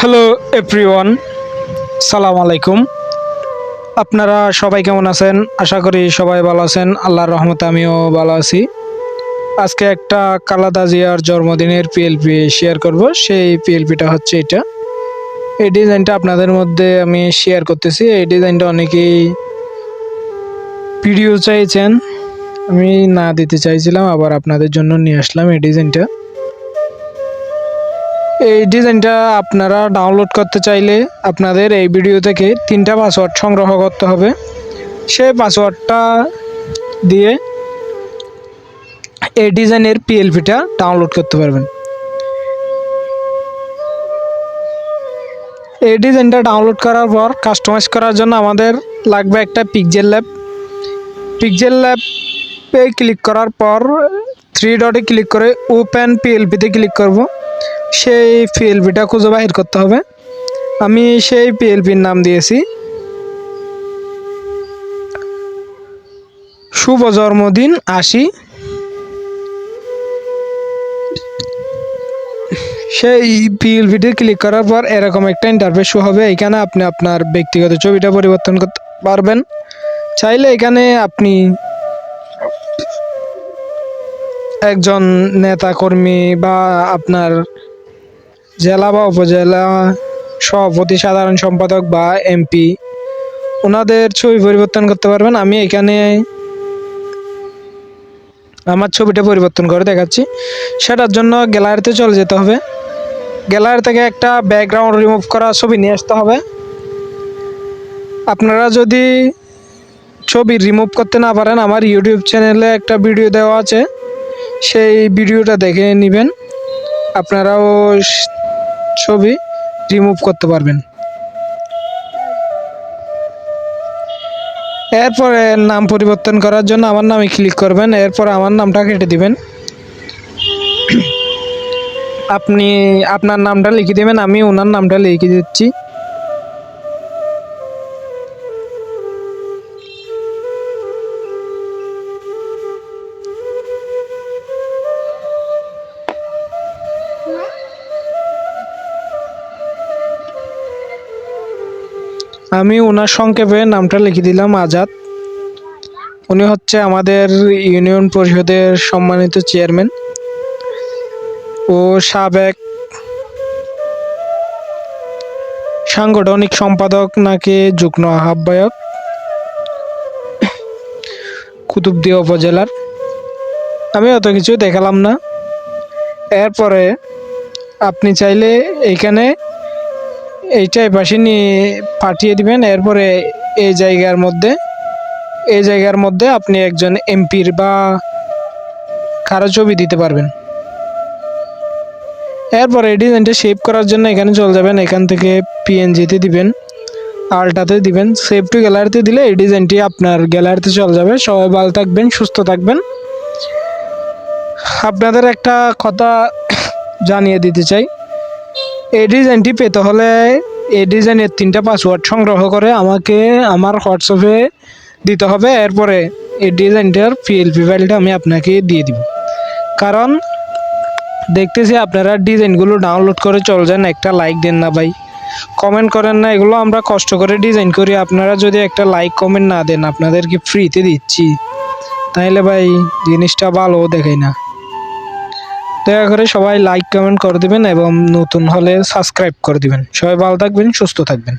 Hello everyone, সালাম আলাইকুম। আপনারা সবাই কেমন আছেন? আশা করি সবাই ভালো আছেন। আল্লাহর রহমতে আমিও ভালো আছি। আজকে একটা কালাদা জিয়ার জন্মদিনের পিএলপি শেয়ার করব। সেই পিএলপিটা হচ্ছে এটা। এই ডিজাইনটা আপনাদের মধ্যে আমি শেয়ার করতেছি। এই ডিজাইনটা অনেকেই ভিডিও চাইছেন। আমি না দিতে চাইছিলাম, আবার আপনাদের জন্য নিয়ে আসলাম এই ডিজাইনটা। এই ডিজাইনটা আপনারা ডাউনলোড করতে চাইলে আপনাদের এই ভিডিও থেকে তিনটা পাসওয়ার্ড সংগ্রহ করতে হবে। সেই পাসওয়ার্ডটা দিয়ে এই ডিজাইনের পিএলপিটা ডাউনলোড করতে পারবেন। এই ডিজাইনটা ডাউনলোড করার পর কাস্টমাইজ করার জন্য আমাদের লাগবে একটা পিকজেল ল্যাব পিকজেল ল্যাবে ক্লিক করার পর থ্রি ডটে ক্লিক করে ওপেন পিএলপিতে ক্লিক করব। সেই পিএলপিটা খুঁজে বাহির করতে হবে। আমি সেই পিএলপির নাম দিয়েছি। শুভ জন্মদিন, আশি। সেই পিএলপিতে ক্লিক করার পর এরকম একটা ইন্টারফেস শো হবে। এখানে আপনি আপনার ব্যক্তিগত ছবিটা পরিবর্তন করতে পারবেন। চাইলে এখানে আপনি একজন নেতা কর্মী বা আপনার জেলা বা উপজেলা সভাপতি, সাধারণ সম্পাদক বা এমপি ওনাদের ছবি পরিবর্তন করতে পারবেন। আমি এখানে আমার ছবিটা পরিবর্তন করে দেখাচ্ছি। সেটার জন্য গ্যালারিতে চলে যেতে হবে। গ্যালারি থেকে একটা ব্যাকগ্রাউন্ড রিমুভ করা ছবি নিয়ে আসতে হবে। আপনারা যদি ছবি রিমুভ করতে না পারেন, আমার ইউটিউব চ্যানেলে একটা ভিডিও দেওয়া আছে। সেই ভিডিওটা দেখে নেবেন। আপনারাও ছবি রিমুভ করতে পারবেন। এরপরে নাম পরিবর্তন করার জন্য আমার নামে ক্লিক করবেন, এরপর আমার নামটা কেটে দিবেন। আপনি আপনার নামটা লিখে দেবেন, আমি ওনার নামটা লিখে দিচ্ছি। আমি ওনার সংক্ষেপে নামটা লিখে দিলাম, আজাদ। উনি হচ্ছে আমাদের ইউনিয়ন পরিষদের সম্মানিত চেয়ারম্যান। ও সাবেক সাংগঠনিক সম্পাদক নাকি যুগ্ম আহ্বায়ক কুতুবদিয়া উপজেলার। আমি অত কিছু দেখালাম না। এরপরে আপনি চাইলে এইখানে এইটাই পাশে নিয়ে পাঠিয়ে দিবেন। এরপরে এই জায়গার মধ্যে, এই জায়গার মধ্যে আপনি একজন এমপির বা কারও ছবি দিতে পারবেন। এরপরে ডিজাইনটা সেভ করার জন্য এখানে চলে যাবেন। এখান থেকে পিএনজিতে দিবেন, আলটাতে দিবেন। সেভ টু গ্যালারিতে দিলে এই ডিজাইনটি আপনার গ্যালারিতে চলে যাবে। সবাই ভালো থাকবেন, সুস্থ থাকবেন। আপনাদের একটা কথা জানিয়ে দিতে চাই। এই ডিজাইনটি পেতে হলে এই ডিজাইনের তিনটা পাসওয়ার্ড সংগ্রহ করে আমাকে আমার হোয়াটসঅ্যাপে দিতে হবে। এরপরে এই ডিজাইনটার পিএলপি ফাইলটা আমি আপনাকে দিয়ে দিব। কারণ দেখতেছি আপনারা ডিজাইনগুলো ডাউনলোড করে চলে যান, একটা লাইক দেন না ভাই। কমেন্ট করেন না, এগুলো আমরা কষ্ট করে ডিজাইন করি। আপনারা যদি একটা লাইক কমেন্ট না দেন, আপনাদেরকে ফ্রিতে দিচ্ছি। তাইলে ভাই জিনিসটা ভালো দেখাই না। দয়া করে সবাই লাইক কমেন্ট করে দিবেন এবং নতুন হলে সাবস্ক্রাইব করে দিবেন। সবাই ভালো থাকবেন, সুস্থ থাকবেন।